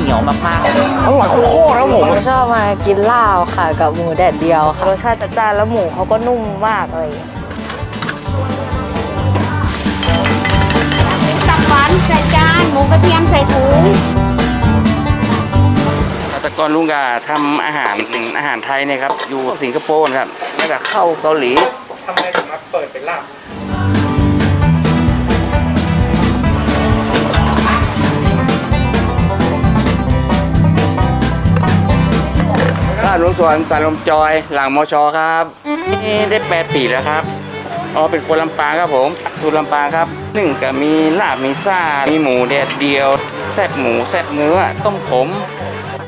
นียวมากๆ อร่อยโคตรครับผม ชอบมากินลาบค่ะ กับหมูแดดเดียวค่ะ รสชาติจัดจ้านแล้วหมูเขาก็นุ่มมากเลยตับหวานใส่จานหมูกระเทียมใส่ถุงแต่ก่อนลุงกาทำอาหารอาหารไทยเนี่ยครับ อยู่สิงคโปร์นะครับแล้วก็เข้าเกาหลีทำไมถึงมาเปิดเป็นลาบ สวนสารลมจอยหลังมอชครับนี่ได้แปดปีแล้วครับอ๋อเป็นคนลำปางครับผมสูตรลำปางครับหนึ่งก็มีลาบมีซ่ามีหมูแดดเดียวแซ่บหมูแซ่บเนื้อต้มขม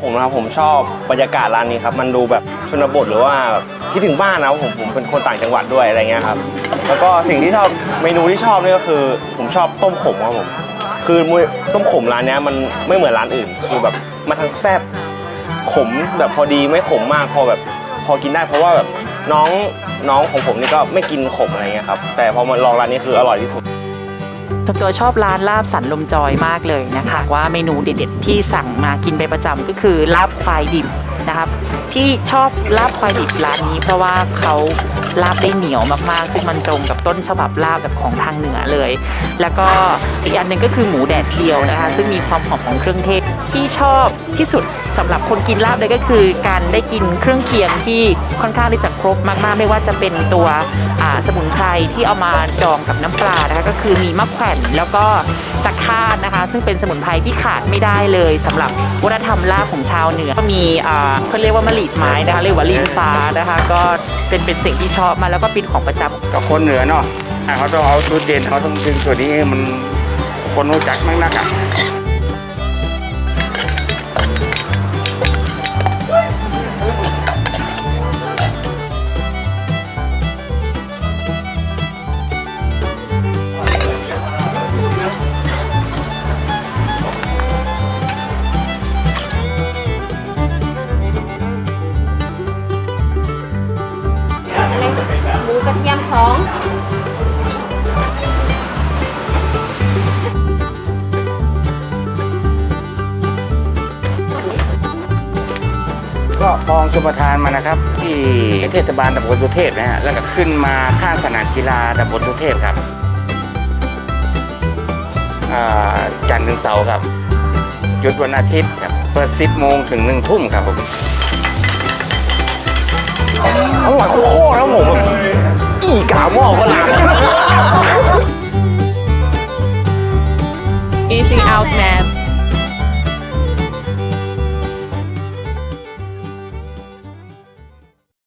ผมนะครับผมชอบบรรยากาศร้านนี้ครับ มันดูแบบชนบทหรือว่าแบบคิดถึงบ้านนะครับผมผมเป็นคนต่างจังหวัดด้วยอะไรเงี้ยครับ แล้วก็สิ่งที่ชอบเมนูที่ชอบนี่ก็คือ ผมชอบต้มขมครับผมคือมวยต้มขมร้านนี้มันไม่เหมือนร้านอื่นคือแบบมันทั้งแซ่บ ขมแบบพอดีไม่ขมมากพอแบบพอกินได้เพราะว่าแบบน้องน้องของผมนี่ก็ไม่กินขมอะไรเงี้ยครับแต่พอมาลองร้านนี้คืออร่อยที่สุดส่วนตัวชอบร้านลาบสันลมจอยมากเลยนะคะ ว่าเมนูเด็ดๆที่สั่งมากินไปประจำก็คือลาบควายดิบ นะครับ ที่ชอบลาบควายดิบร้านนี้ เพราะว่าเขาลาบได้เหนียวมากๆ ซึ่งมันตรงกับต้นฉบับลาบแบบของทางเหนือเลย แล้วก็อีกอันหนึ่งก็คือหมูแดดเดียวนะคะ ซึ่งมีความหอมของเครื่องเทศที่ชอบที่สุดสำหรับคนกินลาบเลยก็คือ การได้กินเครื่องเคียงที่ค่อนข้างที่จะครบมากๆ ไม่ว่าจะเป็นตัวสมุนไพรที่เอามาดองกับน้ำปลานะคะก็คือมีมะแขวนแล้วก็จักคาดนะคะ ซึ่งเป็นสมุนไพรที่ขาดไม่ได้เลยสำหรับวัฒนธรรมลาบของชาวเหนือก็มีอ่าเขาเรียกว่ามะลิดไม้นะคะเรียกว่าลินฟ้านะคะก็เป็นเป็นสิ่งที่ชอบมาแล้วก็เป็นของประจำกับคนเหนือเนาะอะเขาต้องเอาสูตรเด่นเขาต้องดึงตัวนี้ให้มันคนรู้จักมากนักอะ ก็คลองชมประทานมานะครับ ที่เทศบาลตำบลสุเทพนะฮะแล้วก็ขึ้นมาข้างสนามกีฬาตำบลสุเทพครับจันทร์ถึงเสาร์ครับหยุดวันอาทิตย์ครับเปิด 10 โมงถึง 1 ทุ่มครับผมอร่อยโคตรครับผมอีกาหม้อฝรั่ง eating out man